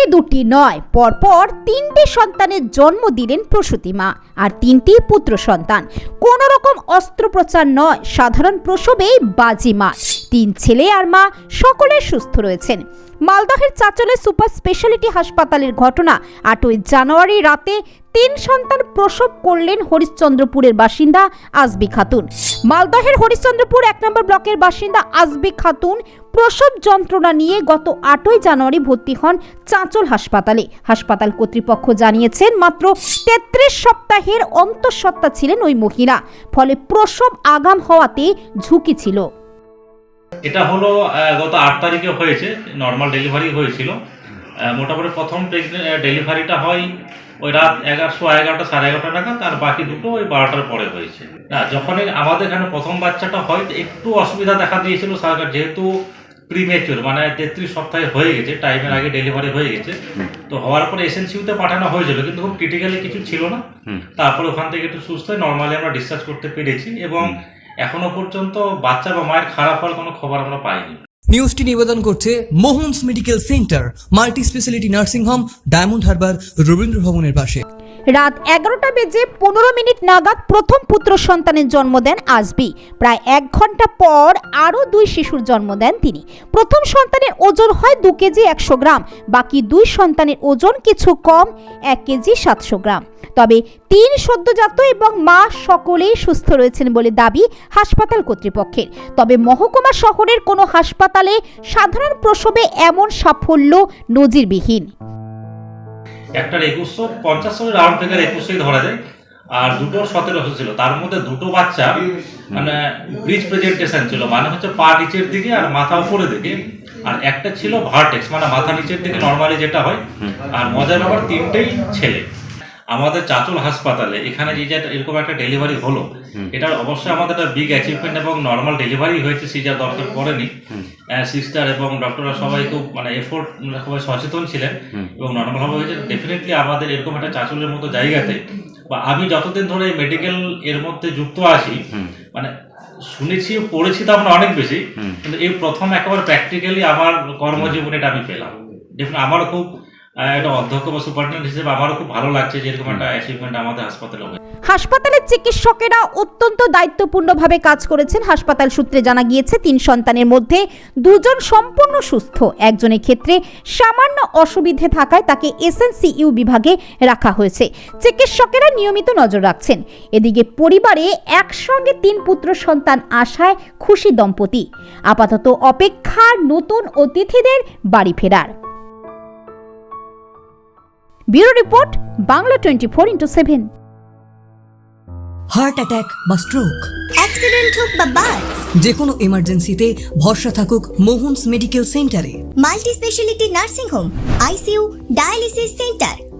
একটি দুটি নয়, পরপর তিনটি সন্তানের জন্ম দিলেন প্রসূতি মা আর তিনটি পুত্র সন্তান। কোনো রকম অস্ত্রোপচার নয়, সাধারণ প্রসবেই বাজি মা তিন ছেলে আর মা সকলে সুস্থ রয়েছেন। মালদহের চাচলে সুপার স্পেশালিটি হাসপাতালের ঘটনা। আটই জানুয়ারি রাতে তিন সন্তান প্রসব করলেন হরিশ্চন্দ্রপুরের বাসিন্দা আজবি খাতুন। মালদহের হরিশ্চন্দ্রপুর এক নম্বর ব্লকের বাসিন্দা আজবি খাতুন প্রসব যন্ত্রণা নিয়ে গত আটই জানুয়ারি ভর্তি হন চাঁচল হাসপাতালে। হাসপাতাল কর্তৃপক্ষ জানিয়েছেন, মাত্র তেত্রিশ সপ্তাহের অন্তঃসত্ত্বা ছিলেন ওই মহিলা। ফলে প্রসব আগাম হওয়াতে ঝুঁকি ছিল। এটা হলো গত আট তারিখে হয়েছে নর্মাল ডেলিভারি হয়েছিল। মোটামুটি প্রথম ডেলিভারিটা হয় ওই রাত এগারোশো এগারোটা সাড়ে এগারোটা নাগাদ আর বাকি দুটো ওই বারোটার পরে হয়েছে। না যখন আমাদের এখানে প্রথম বাচ্চাটা হয় একটু অসুবিধা দেখা দিয়েছিল সরকার যেহেতু প্রিমেচুর মানে তেত্রিশ সপ্তাহে হয়ে গেছে টাইমের আগে ডেলিভারি হয়ে গেছে। তো হওয়ার পরে এসএনসিউতে পাঠানো হয়েছিল কিন্তু খুব ক্রিটিক্যালি কিছু ছিল না। তারপরে ওখান থেকে একটু সুস্থ নর্মালি আমরা ডিসচার্জ করতে পেরেছি এবং এখনও পর্যন্ত বাচ্চা বা মায়ের খারাপ হওয়ার কোনো খবর আমরা পাইনি। নিউজটি নিবেদন করছে Mohans medical centre multi speciality nursing home, Diamond Harbour, Rabindra ভবনের পাশে। রাত এগারোটা বেজে পনেরো মিনিট নাগাদ প্রথম পুত্র সন্তানের জন্ম দেন আজবি। প্রায় এক ঘণ্টা পর আরও দুই শিশুর জন্ম দেন তিনি। প্রথম সন্তানের ওজন হয় দু কেজি একশো গ্রাম, বাকি দুই সন্তানের ওজন কিছু কম, এক কেজি সাতশো গ্রাম। তবে তিন সদ্যজাত এবং মা সকলেই সুস্থ রয়েছেন বলে দাবি হাসপাতাল কর্তৃপক্ষের। তবে মহকুমা শহরের কোনো হাসপাতালে সাধারণ প্রসবে এমন সাফল্য নজিরবিহীন। একটার একুশশো পঞ্চাশ সালের রাউন্ড থেকে একুশশোই ধরা যায়। আর দুটো সতেরোশো ছিল তার মধ্যে দুটো বাচ্চা মানে ব্রিজ প্রেজেন্টেশন ছিল। মানে হচ্ছে পা নিচের দিকে আর মাথা উপরের দিকে। আর একটা ছিল ভার্টেক্স মানে মাথা নিচের দিকে নর্মালি যেটা হয়। আর মজার ব্যাপার, তিনটেই ছেলে। আমাদের চাচল হাসপাতালে এখানে যে যে এরকম একটা ডেলিভারি হলো এটা অবশ্যই আমাদের একটা বিগ অ্যাচিভমেন্ট এবং নর্মাল ডেলিভারি হয়েছে সিজার দরকার পড়েনি। সিস্টার এবং ডক্টররা সবাই খুব মানে এফোর্ট সবাই সচেতন ছিলেন এবং নর্মাল ভাবে হয়েছে। ডেফিনেটলি আমাদের এরকম একটা চাচলের মতো জায়গাতে বা আমি যতদিন ধরে মেডিকেল এর মধ্যে যুক্ত আছি মানে শুনেছি পড়েছি তো আমরা অনেক বেশি কিন্তু এই প্রথম একেবারে প্র্যাকটিক্যালি আমার কর্মজীবনে এটা আমি পেলাম। আমার খুব একটা অধ্যক্ষ বা সুপারিনটেন্ডেন্ট হিসেবে আমারও খুব ভালো লাগছে যে এরকম একটা অ্যাচিভমেন্ট আমাদের হাসপাতালে হাসপাতালের চিকিৎসকেরা অত্যন্ত দায়িত্বপূর্ণভাবে কাজ করেছেন। হাসপাতাল সূত্রে জানা গিয়েছে, তিন সন্তানের মধ্যে দুজন সম্পূর্ণ সুস্থ। একজনের ক্ষেত্রে সামান্য অসুবিধে থাকায় তাকে এসএনসিইউ বিভাগে রাখা হয়েছে। চিকিৎসকেরা নিয়মিত নজর রাখছেন। এদিকে পরিবারে একসঙ্গে তিন পুত্র সন্তান আশায় খুশি দম্পতি। আপাতত অপেক্ষা নতুন অতিথিদের বাড়ি ফেরার। Bureau report Bangla twenty four into seven heart attack বা স্ট্রোক অ্যাক্সিডেন্ট হোক বা বাস যে কোনো ইমার্জেন্সিতে ভরসা থাকুক মোহনস মেডিকেল সেন্টারে multi speciality nursing home ICU dialysis centre